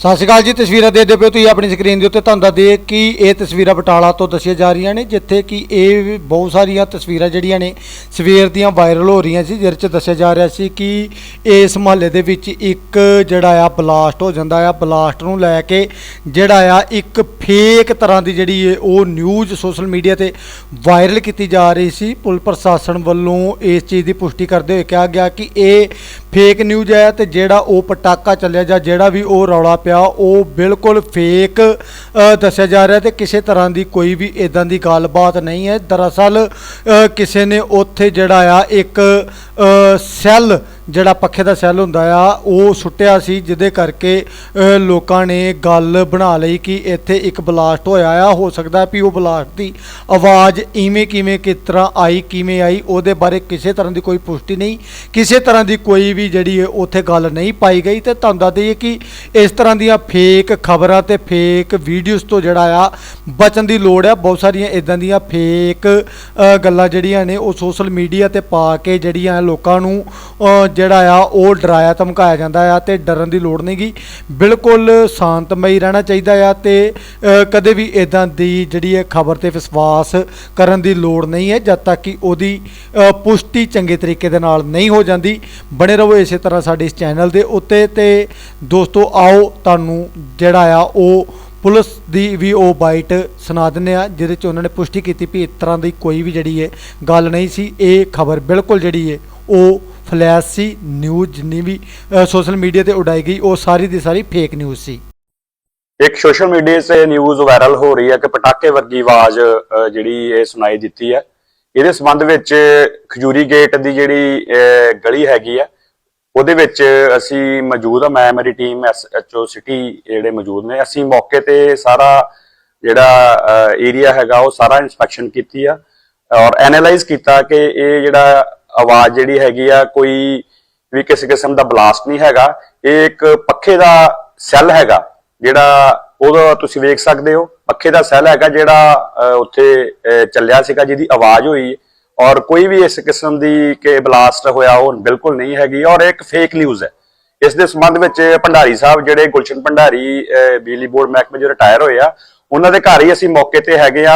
ਸਤਿ ਸ਼੍ਰੀ ਅਕਾਲ ਜੀ, ਤਸਵੀਰਾਂ ਦੇਖਦੇ ਪਏ ਹੋ ਤੁਸੀਂ ਆਪਣੀ ਸਕਰੀਨ ਦੇ ਉੱਤੇ। ਤੁਹਾਨੂੰ ਦੱਸ ਦਈਏ ਕਿ ਇਹ ਤਸਵੀਰਾਂ ਬਟਾਲਾ ਤੋਂ ਦੱਸੀਆਂ ਜਾ ਰਹੀਆਂ ਨੇ, ਜਿੱਥੇ ਕਿ ਇਹ ਬਹੁਤ ਸਾਰੀਆਂ ਤਸਵੀਰਾਂ ਜਿਹੜੀਆਂ ਨੇ ਸਵੇਰ ਦੀਆਂ ਵਾਇਰਲ ਹੋ ਰਹੀਆਂ ਸੀ, ਜਿਹਦੇ 'ਚ ਦੱਸਿਆ ਜਾ ਰਿਹਾ ਸੀ ਕਿ ਇਸ ਮੁਹੱਲੇ ਦੇ ਵਿੱਚ ਇੱਕ ਜਿਹੜਾ ਆ ਬਲਾਸਟ ਹੋ ਜਾਂਦਾ ਆ। ਬਲਾਸਟ ਨੂੰ ਲੈ ਕੇ ਜਿਹੜਾ ਆ ਇੱਕ ਫੇਕ ਤਰ੍ਹਾਂ ਦੀ ਜਿਹੜੀ ਹੈ ਉਹ ਨਿਊਜ਼ ਸੋਸ਼ਲ ਮੀਡੀਆ ਤੇ ਵਾਇਰਲ ਕੀਤੀ ਜਾ ਰਹੀ ਸੀ। ਪੁਲ ਪ੍ਰਸ਼ਾਸਨ ਵੱਲੋਂ ਇਸ ਚੀਜ਼ ਦੀ ਪੁਸ਼ਟੀ ਕਰਦੇ ਹੋਏ ਕਿਹਾ ਗਿਆ ਕਿ ਇਹ ਫੇਕ ਨਿਊਜ਼ ਹੈ ਤੇ ਜਿਹੜਾ ਉਹ ਪਟਾਕਾ ਚੱਲਿਆ ਜਾਂ ਜਿਹੜਾ ਵੀ ਉਹ ਰੌਲਾ ਪਿਆ, ਉਹ ਬਿਲਕੁਲ ਫੇਕ ਦੱਸਿਆ ਜਾ ਰਿਹਾ ਤੇ ਕਿਸੇ ਤਰ੍ਹਾਂ ਦੀ ਕੋਈ ਵੀ ਇਦਾਂ ਦੀ ਗੱਲਬਾਤ ਨਹੀਂ ਹੈ। ਦਰਅਸਲ ਕਿਸੇ ਨੇ ਉੱਥੇ ਜਿਹੜਾ ਆ ਇੱਕ ਸੈੱਲ ਜਿਹੜਾ ਪੱਖੇ ਦਾ ਸੈੱਲ ਹੁੰਦਾ ਆ, ਉਹ ਸੁੱਟਿਆ ਸੀ, ਜਿਹਦੇ ਕਰਕੇ ਲੋਕਾਂ ਨੇ ਗੱਲ ਬਣਾ ਲਈ ਕਿ ਇੱਥੇ ਇੱਕ ਬਲਾਸਟ ਹੋਇਆ ਆ। ਹੋ ਸਕਦਾ ਵੀ ਉਹ ਬਲਾਸਟ ਦੀ ਆਵਾਜ਼ ਇਵੇਂ ਕਿਵੇਂ ਕਿਸ ਤਰ੍ਹਾਂ ਆਈ, ਕਿਵੇਂ ਆਈ, ਉਹਦੇ ਬਾਰੇ ਕਿਸੇ ਤਰ੍ਹਾਂ ਦੀ ਕੋਈ ਪੁਸ਼ਟੀ ਨਹੀਂ। ਕਿਸੇ ਤਰ੍ਹਾਂ ਦੀ ਕੋਈ ਵੀ ਜਿਹੜੀ ਹੈ ਉੱਥੇ ਗੱਲ ਨਹੀਂ ਪਾਈ ਗਈ। ਤੇ ਤੁਹਾਨੂੰ ਦੱਸ ਦਈਏ ਕਿ ਇਸ ਤਰ੍ਹਾਂ ਦੀਆਂ ਫੇਕ ਖਬਰਾਂ ਤੇ ਫੇਕ ਵੀਡੀਓਜ਼ ਤੋਂ ਜਿਹੜਾ ਆ, ਬਚਣ ਦੀ ਲੋੜ ਆ। ਬਹੁਤ ਸਾਰੀਆਂ ਇਦਾਂ ਦੀਆਂ ਫੇਕ ਗੱਲਾਂ ਜਿਹੜੀਆਂ ਨੇ ਉਹ ਸੋਸ਼ਲ ਮੀਡੀਆ ਤੇ ਪਾ ਕੇ ਜਿਹੜੀਆਂ ਲੋਕਾਂ ਨੂੰ ਜਿਹੜਾ ਆ, ਉਹ ਡਰਾਇਆ, ਧਮਕਾਇਆ ਜਾਂਦਾ ਆ ਤੇ ਡਰਨ ਦੀ ਲੋੜ ਨਹੀਂਗੀ। ਬਿਲਕੁਲ ਸ਼ਾਂਤਮਈ ਰਹਿਣਾ ਚਾਹੀਦਾ ਆ ਤੇ ਕਦੇ ਵੀ ਇਦਾਂ ਦੀ ਜਿਹੜੀ ਹੈ ਖਬਰ ਤੇ ਵਿਸ਼ਵਾਸ ਕਰਨ ਦੀ ਲੋੜ ਨਹੀਂ ਹੈ, ਜਦ ਤੱਕ ਕਿ ਉਹਦੀ ਪੁਸ਼ਟੀ ਚੰਗੇ ਤਰੀਕੇ ਦੇ ਨਾਲ ਨਹੀਂ ਹੋ ਜਾਂਦੀ। ਬਣੇ ਰਹੋ ਇਸੇ ਤਰ੍ਹਾਂ ਸਾਡੇ ਇਸ ਚੈਨਲ ਦੇ ਉੱਤੇ ਤੇ ਦੋਸਤੋ, ਆਓ ਤੁਹਾਨੂੰ ਜਿਹੜਾ ਆ, ਉਹ ਪੁਲਿਸ ਦੀ ਵੀ ਉਹ ਬਾਈਟ ਸੁਣਾ ਦਿੰਦੇ ਆ ਜਿਹਦੇ ਚ ਉਹਨਾਂ ਨੇ ਪੁਸ਼ਟੀ ਕੀਤੀ ਵੀ ਇਸ ਤਰ੍ਹਾਂ ਦੀ ਕੋਈ ਵੀ ਜਿਹੜੀ ਹੈ ਗੱਲ ਨਹੀਂ ਸੀ, ਇਹ ਖਬਰ ਬਿਲਕੁਲ ਜਿਹੜੀ ਹੈ ਉਹ ਫਲੈਸ਼ ਸੀ ਨਿਊਜ਼ ਜਿੰਨੀ ਵੀ ਸੋਸ਼ਲ ਮੀਡੀਆ ਤੇ ਉਡਾਈ ਗਈ, ਉਹ ਸਾਰੀ ਦੀ ਸਾਰੀ ਫੇਕ ਨਿਊਜ਼ ਸੀ। ਇੱਕ ਸੋਸ਼ਲ ਮੀਡੀਆ 'ਤੇ ਨਿਊਜ਼ ਵਾਇਰਲ ਹੋ ਰਹੀ ਹੈ ਕਿ ਪਟਾਕੇ ਵਰਗੀ ਆਵਾਜ਼ ਜਿਹੜੀ ਇਹ ਸੁਣਾਈ ਦਿੱਤੀ ਹੈ। ਇਹਦੇ ਸੰਬੰਧ ਵਿੱਚ ਖਜੂਰੀ ਗੇਟ ਦੀ ਜਿਹੜੀ ਗਲੀ ਹੈਗੀ ਆ ਉਹਦੇ ਵਿੱਚ ਅਸੀਂ ਮੌਜੂਦ ਆ ਮੈਂ, ਮੇਰੀ ਟੀਮ ਐਸਐਚਓ ਸਿਟੀ ਜਿਹੜੇ ਮੌਜੂਦ ਨੇ, ਅਸੀਂ ਮੌਕੇ ਤੇ ਸਾਰਾ ਜਿਹੜਾ ਏਰੀਆ ਹੈਗਾ, ਉਹ ਸਾਰਾ ਇਨਸਪੈਕਸ਼ਨ ਕੀਤੀ ਆ ਔਰ ਐਨਾਲਾਈਜ਼ ਕੀਤਾ ਕਿ ਇਹ ਜਿਹੜਾ ਆਵਾਜ਼ ਜਿਹੜੀ ਹੈਗੀ ਆ ਕੋਈ ਵੀ ਕਿਸੇ ਕਿਸਮ ਦਾ ਬਲਾਸਟ ਨਹੀਂ ਹੈਗਾ। ਇਹ ਇੱਕ ਪੱਖੇ ਦਾ ਸੈੱਲ ਹੈਗਾ ਜਿਹੜਾ ਉਹਦਾ ਤੁਸੀਂ ਵੇਖ ਸਕਦੇ ਹੋ। ਪੱਖੇ ਦਾ ਸੈੱਲ ਹੈਗਾ ਜਿਹੜਾ ਉੱਥੇ ਚੱਲਿਆ ਸੀਗਾ ਜਿਹਦੀ ਆਵਾਜ਼ ਹੋਈ। ਔਰ ਕੋਈ ਵੀ ਇਸ ਕਿਸਮ ਦੀ ਕਿ ਬਲਾਸਟ ਹੋਇਆ ਉਹ ਬਿਲਕੁਲ ਨਹੀਂ ਹੈਗੀ। ਔਰ ਇੱਕ ਫੇਕ ਨਿਊਜ਼ ਹੈ। ਇਸ ਦੇ ਸੰਬੰਧ ਵਿੱਚ ਭੰਡਾਰੀ ਸਾਹਿਬ ਜਿਹੜੇ ਗੁਲਸ਼ਨ ਭੰਡਾਰੀ ਅਹ, ਬਿਜਲੀ ਬੋਰਡ ਮਹਿਕਮੇ ਜੋ ਰਿਟਾਇਰ ਹੋਏ ਆ ਉਹਨਾਂ ਦੇ ਘਰ ਹੀ ਅਸੀਂ ਮੌਕੇ ਤੇ ਹੈਗੇ ਆ।